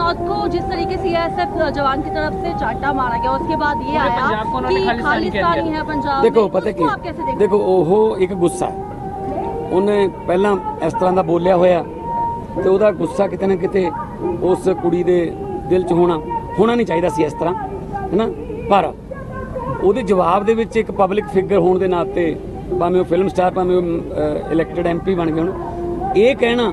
रनौत को जिस तरीके से सीआईएसएफ जवान की तरफ से चाटा मारा गया उसके बाद ये आया पंजाब को उन्होंने कि खालिस्तानी कह खालिस्तानी दिया। है पंजाब ਦੇਖੋ में। ਪਤਾ उसको आप ਕੀ कैसे देखते ਦੇਖੋ ਉਹ ਇੱਕ ਗੁੱਸਾ ਹੈ। ਉਹਨੇ ਪਹਿਲਾਂ ਇਸ ਤਰ੍ਹਾਂ ਦਾ ਬੋਲਿਆ ਹੋਇਆ ਤੇ ਉਹਦਾ ਗੁੱਸਾ ਕਿਤੇ ਨਾ ਕਿਤੇ ਉਸ ਕੁੜੀ ਦੇ ਦਿਲ 'ਚ ਹੋਣਾ ਹੋਣਾ ਨਹੀਂ ਚਾਹੀਦਾ ਸੀ ਇਸ ਤਰ੍ਹਾਂ ਹੈਨਾ ਪਰ ਉਹਦੇ ਜਵਾਬ ਦੇ ਵਿੱਚ ਇੱਕ ਪਬਲਿਕ ਫਿਗਰ ਹੋਣ ਦੇ ਨਾਤੇ ਭਾਵੇਂ ਉਹ ਫਿਲਮ ਸਟਾਰ ਭਾਵੇਂ ਉਹ ਇਲੈਕਟਡ ਐਮਪੀ ਬਣ ਗਏ ਹੁਣ ਇਹ ਕਹਿਣਾ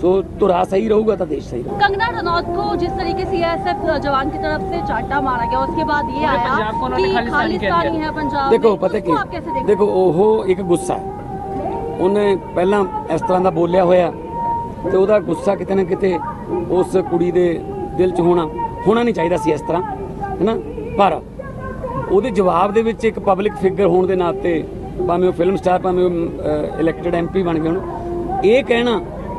ਸੋ ਧੁਰਾ ਸਹੀ ਰਹੂਗਾ ਤਾਂ ਦੇਸ਼ ਸਹੀ ਰਹੂਗਾ कंगना रनौत को जिस तरीके से सीआईएसएफ जवान की तरफ से चाटा मारा गया उसके बाद ये पूरे आया पंजाब को उन्होंने कि खालिस्तानी कह खालिस्तानी दिया। है पंजाब ਦੇਖੋ में। ਪਤਾ उसको आप ਕੀ कैसे देखते ਦੇਖੋ ਉਹ ਇੱਕ ਗੁੱਸਾ ਹੈ। ਉਹਨੇ ਪਹਿਲਾਂ ਇਸ ਤਰ੍ਹਾਂ ਦਾ ਬੋਲਿਆ ਹੋਇਆ ਤੇ ਉਹਦਾ ਗੁੱਸਾ ਕਿਤੇ ਨਾ ਕਿਤੇ ਉਸ ਕੁੜੀ ਦੇ ਦਿਲ 'ਚ ਹੋਣਾ ਹੋਣਾ ਨਹੀਂ ਚਾਹੀਦਾ ਸੀ ਇਸ ਤਰ੍ਹਾਂ ਹੈਨਾ ਪਰ ਉਹਦੇ ਜਵਾਬ ਦੇ ਵਿੱਚ ਇੱਕ ਪਬਲਿਕ ਫਿਗਰ ਹੋਣ ਦੇ ਨਾਤੇ ਭਾਵੇਂ ਉਹ ਫਿਲਮ ਸਟਾਰ ਭਾਵੇਂ ਉਹ ਇਲੈਕਟਡ ਐਮਪੀ ਬਣ ਗਏ ਹੁਣ ਇਹ ਕਹਿਣਾ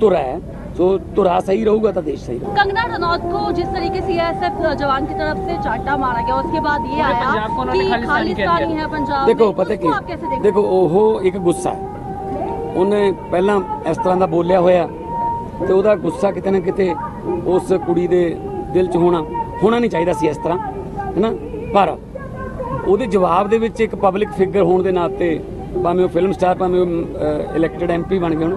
ਧੁਰਾ ਹੈ ਸੋ ਧੁਰਾ ਸਹੀ ਰਹੂਗਾ ਤਾਂ ਦੇਸ਼ ਸਹੀ ਰਹੂਗਾ कंगना रनौत को जिस तरीके से सीआईएसएफ जवान की तरफ से चाटा मारा गया उसके बाद ये पूरे आया पंजाब को उन्होंने कि खालिस्तानी कह खालिस्तानी दिया। है पंजाब ਦੇਖੋ में। ਪਤਾ उसको आप कैसे ਕੀ देखते ਦੇਖੋ ਉਹ ਇੱਕ ਗੁੱਸਾ ਹੈ। ਉਹਨੇ ਪਹਿਲਾਂ ਇਸ ਤਰ੍ਹਾਂ ਦਾ ਬੋਲਿਆ ਹੋਇਆ ਤੇ ਉਹਦਾ ਗੁੱਸਾ ਕਿਤੇ ਨਾ ਕਿਤੇ ਉਸ ਕੁੜੀ ਦੇ ਦਿਲ 'ਚ ਹੋਣਾ ਹੋਣਾ ਨਹੀਂ ਚਾਹੀਦਾ ਸੀ ਇਸ ਤਰ੍ਹਾਂ ਹੈਨਾ ਪਰ ਉਹਦੇ ਜਵਾਬ ਦੇ ਵਿੱਚ ਇੱਕ ਪਬਲਿਕ ਫਿਗਰ ਹੋਣ ਦੇ ਨਾਤੇ ਭਾਵੇਂ ਉਹ ਫਿਲਮ ਸਟਾਰ ਭਾਵੇਂ ਉਹ ਇਲੈਕਟਡ ਐਮਪੀ ਬਣ ਗਏ ਹੁਣ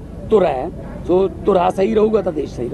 ਧੁਰਾ ਹੈ। ਸੋ ਧੁਰਾ ਸਹੀ ਰਹੂਗਾ ਤਾਂ ਦੇਸ਼ ਸਹੀ